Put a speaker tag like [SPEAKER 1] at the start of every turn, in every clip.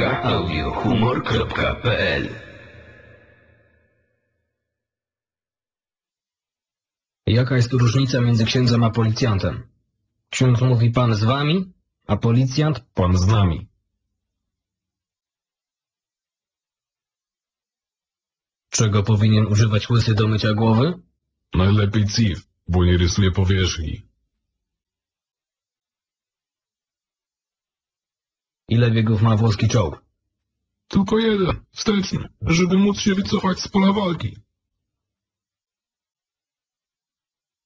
[SPEAKER 1] www.audiohumor.pl
[SPEAKER 2] Jaka jest różnica między księdzem a policjantem? Ksiądz mówi pan z wami, a policjant
[SPEAKER 3] Pan z nami.
[SPEAKER 2] czego powinien używać łysy do mycia głowy?
[SPEAKER 3] Najlepiej CIF, bo nie rysuje powierzchni.
[SPEAKER 2] Ile biegów ma włoski czołg?
[SPEAKER 3] Tylko jeden, wsteczny, żeby móc się wycofać z pola walki.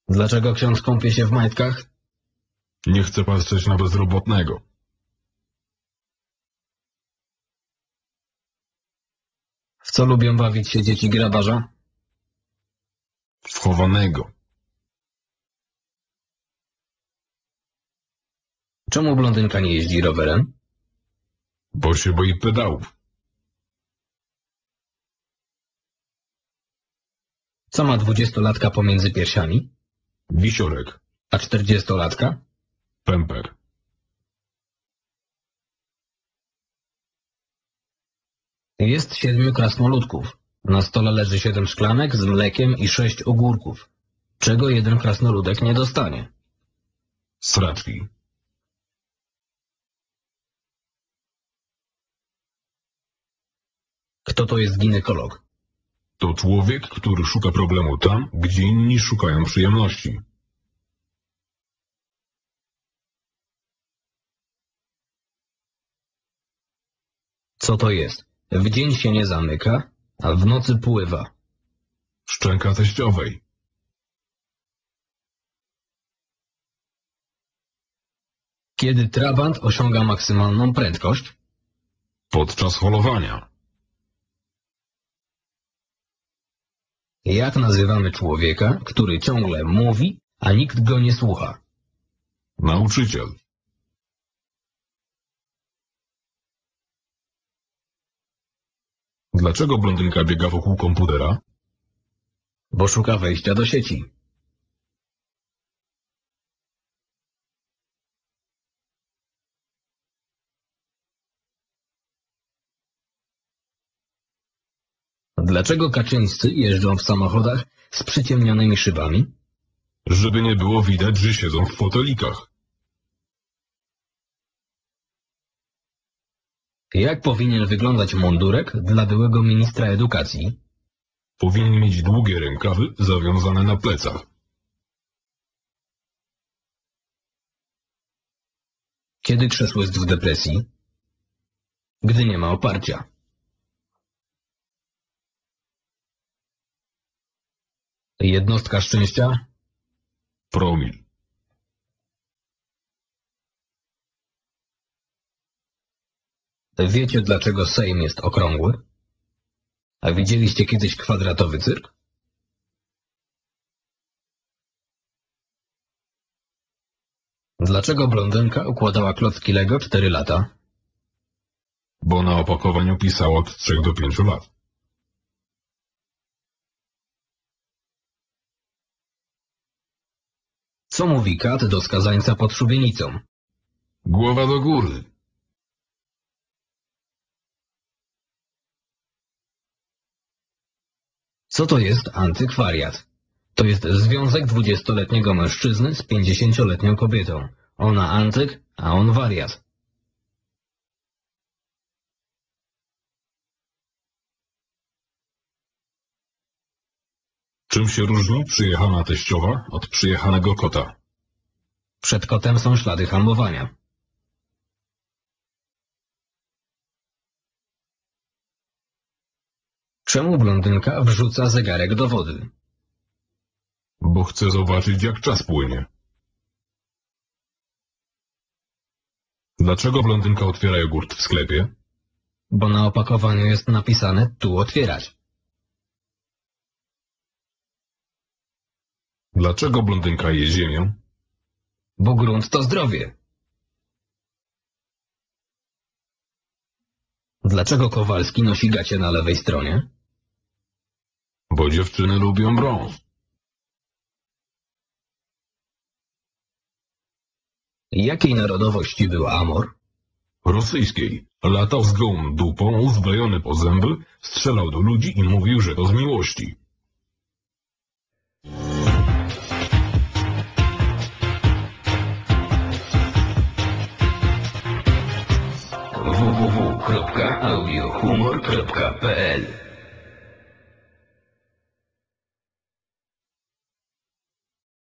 [SPEAKER 2] Dlaczego ksiądz kąpie się w majtkach?
[SPEAKER 3] Nie chcę patrzeć na bezrobotnego.
[SPEAKER 2] W co lubią bawić się dzieci grabarza?
[SPEAKER 3] Wchowanego.
[SPEAKER 2] Czemu blondynka nie jeździ rowerem?
[SPEAKER 3] Bo się boi pedałów.
[SPEAKER 2] Co ma dwudziestolatka pomiędzy piersiami?
[SPEAKER 3] Wisiorek.
[SPEAKER 2] A czterdziestolatka?
[SPEAKER 3] Pęper.
[SPEAKER 2] Jest siedmiu krasnoludków. Na stole leży siedem szklanek z mlekiem i sześć ogórków. Czego jeden krasnoludek nie dostanie?
[SPEAKER 3] Sraczki.
[SPEAKER 2] Kto to jest ginekolog?
[SPEAKER 3] To człowiek, który szuka problemu tam, gdzie inni szukają przyjemności.
[SPEAKER 2] Co to jest? W dzień się nie zamyka, a w nocy pływa.
[SPEAKER 3] Szczęka teściowej.
[SPEAKER 2] Kiedy trabant osiąga maksymalną prędkość?
[SPEAKER 3] Podczas holowania.
[SPEAKER 2] Jak nazywamy człowieka, który ciągle mówi, a nikt go nie słucha?
[SPEAKER 3] Nauczyciel. Dlaczego blondynka biega wokół komputera?
[SPEAKER 2] Bo szuka wejścia do sieci. Dlaczego Kaczyńscy jeżdżą w samochodach z przyciemnionymi szybami?
[SPEAKER 3] Żeby nie było widać, że siedzą w fotelikach.
[SPEAKER 2] Jak powinien wyglądać mundurek dla byłego ministra edukacji?
[SPEAKER 3] Powinien mieć długie rękawy zawiązane na plecach.
[SPEAKER 2] Kiedy krzesło jest w depresji? Gdy nie ma oparcia. Jednostka szczęścia?
[SPEAKER 3] Promil.
[SPEAKER 2] Wiecie, dlaczego Sejm jest okrągły? A widzieliście kiedyś kwadratowy cyrk? Dlaczego blondynka układała klocki Lego 4 lata?
[SPEAKER 3] Bo na opakowaniu pisało od 3 do 5 lat.
[SPEAKER 2] Co mówi kat do skazańca pod szubienicą?
[SPEAKER 3] Głowa do góry.
[SPEAKER 2] Co to jest antykwariat? To jest związek dwudziestoletniego mężczyzny z pięćdziesięcioletnią kobietą. Ona antyk, a on wariat.
[SPEAKER 3] Czym się różni przyjechana teściowa od przyjechanego kota?
[SPEAKER 2] Przed kotem są ślady hamowania. Czemu blondynka wrzuca zegarek do wody?
[SPEAKER 3] Bo chcę zobaczyć, jak czas płynie. Dlaczego blondynka otwiera jogurt w sklepie?
[SPEAKER 2] Bo na opakowaniu jest napisane tu otwierać.
[SPEAKER 3] Dlaczego blondynka je ziemią?
[SPEAKER 2] Bo grunt to zdrowie. Dlaczego Kowalski nosi gacie na lewej stronie?
[SPEAKER 3] Bo dziewczyny lubią brąz.
[SPEAKER 2] Jakiej narodowości był Amor?
[SPEAKER 3] Rosyjskiej, Latał z gołą dupą, uzbrojony po zęby, strzelał do ludzi i mówił, że to z miłości.
[SPEAKER 2] www.audiohumor.pl